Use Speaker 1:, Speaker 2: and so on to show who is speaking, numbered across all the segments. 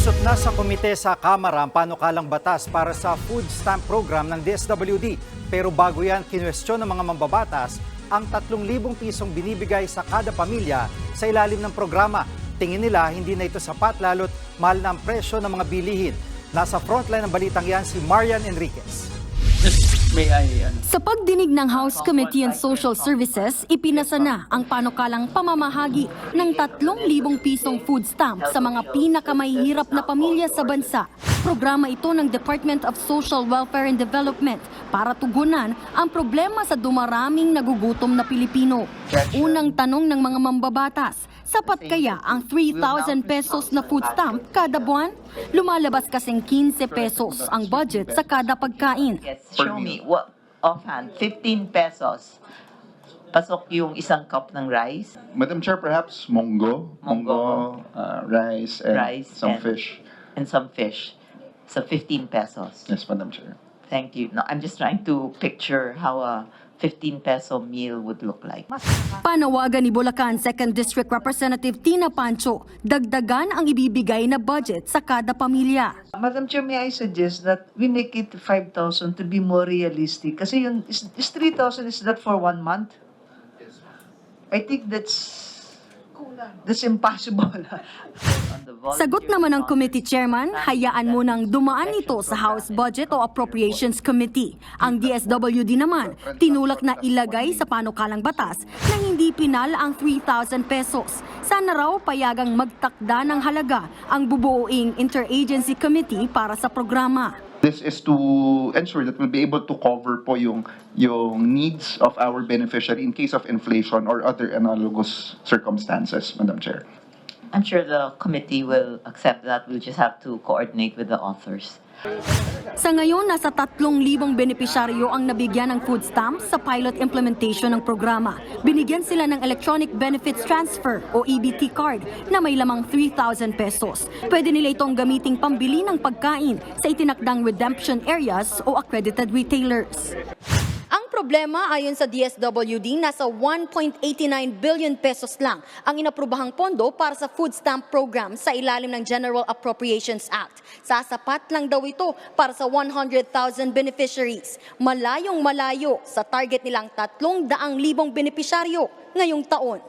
Speaker 1: Lulusot na sa komite sa Kamara ang panukalang batas para sa food stamp program ng DSWD. Pero bago yan, kinwestiyon ng mga mambabatas ang 3,000 pisong binibigay sa kada pamilya sa ilalim ng programa. Tingin nila hindi na ito sapat lalo't mahal na ang presyo ng mga bilihin. Nasa frontline ng balitang yan si Marian Enriquez.
Speaker 2: May I, ano,
Speaker 3: Sa pagdinig ng House Committee on Social Services, ipinasa na ang panukalang pamamahagi ng 3,000 pisong food stamp sa mga pinakamahihirap na pamilya sa bansa. Programa ito ng Department of Social Welfare and Development para tugunan ang problema sa dumaraming nagugutom na Pilipino. Unang tanong ng mga mambabatas, sapat kaya ang 3,000 pesos na food stamp kada buwan? Lumalabas kasing 15 pesos ang budget sa kada pagkain.
Speaker 4: Show me. What, offhand, 15 pesos. Pasok yung isang cup ng rice.
Speaker 5: Madam Chair, perhaps munggo, munggo, uh, rice, and
Speaker 4: Rice
Speaker 5: some
Speaker 4: and-
Speaker 5: fish.
Speaker 4: and some fish. So 15 pesos.
Speaker 5: Yes, Madam Chair.
Speaker 4: Thank you. No, I'm just trying to picture how a 15 peso meal would look like.
Speaker 3: Panawagan ni Bulacan 2nd District Representative Tina Pancho, dagdagan ang ibibigay na budget sa kada pamilya.
Speaker 6: Madam Chair, may I suggest that we make it 5,000 to be more realistic? Kasi yung, is, is 3,000 is that for one month? I think that's, that's impossible.
Speaker 3: Sagot naman ng committee chairman, hayaan mo nang dumaan ito sa House Budget o Appropriations Committee. Ang DSWD naman, tinulak na ilagay sa panukalang batas na hindi pinal ang 3,000 pesos. Sana raw payagang magtakda ng halaga ang bubuoing interagency committee para sa programa.
Speaker 5: This is to ensure that we'll be able to cover po yung, yung needs of our beneficiary in case of inflation or other analogous circumstances, Madam Chair.
Speaker 4: I'm sure the committee will accept that. We'll just have to coordinate with the authors.
Speaker 3: Sa ngayon, nasa 3,000 benepisyaryo ang nabigyan ng food stamps sa pilot implementation ng programa. Binigyan sila ng Electronic Benefits Transfer o EBT card na may lamang 3,000 pesos. Pwede nila itong gamiting pambili ng pagkain sa itinakdang redemption areas o accredited retailers. Problema ayon sa DSWD, nasa 1.89 billion pesos lang ang inaprubahang pondo para sa food stamp program sa ilalim ng General Appropriations Act. Sasapat lang daw ito para sa 100,000 beneficiaries. Malayong malayo sa target nilang 300,000 benepisyaryo ngayong taon.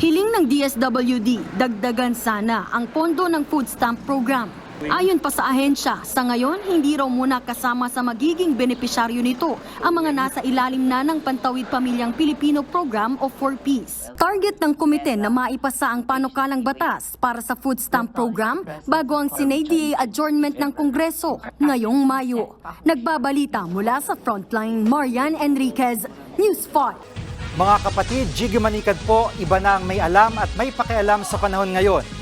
Speaker 3: Hiling ng DSWD, dagdagan sana ang pondo ng food stamp program. Ayon pa sa ahensya, sa ngayon hindi raw muna kasama sa magiging benepisyaryo nito ang mga nasa ilalim na ng Pantawid Pamilyang Pilipino Program o 4Ps. Target ng komite na maipasa ang panukalang batas para sa food stamp program bago ang Sinay adjournment ng Kongreso ngayong Mayo. Nagbabalita mula sa Frontline, Marian Enriquez, News 5.
Speaker 1: Mga kapatid, Jiggy Manikad po, iba na ang may alam at may pakialam sa panahon ngayon.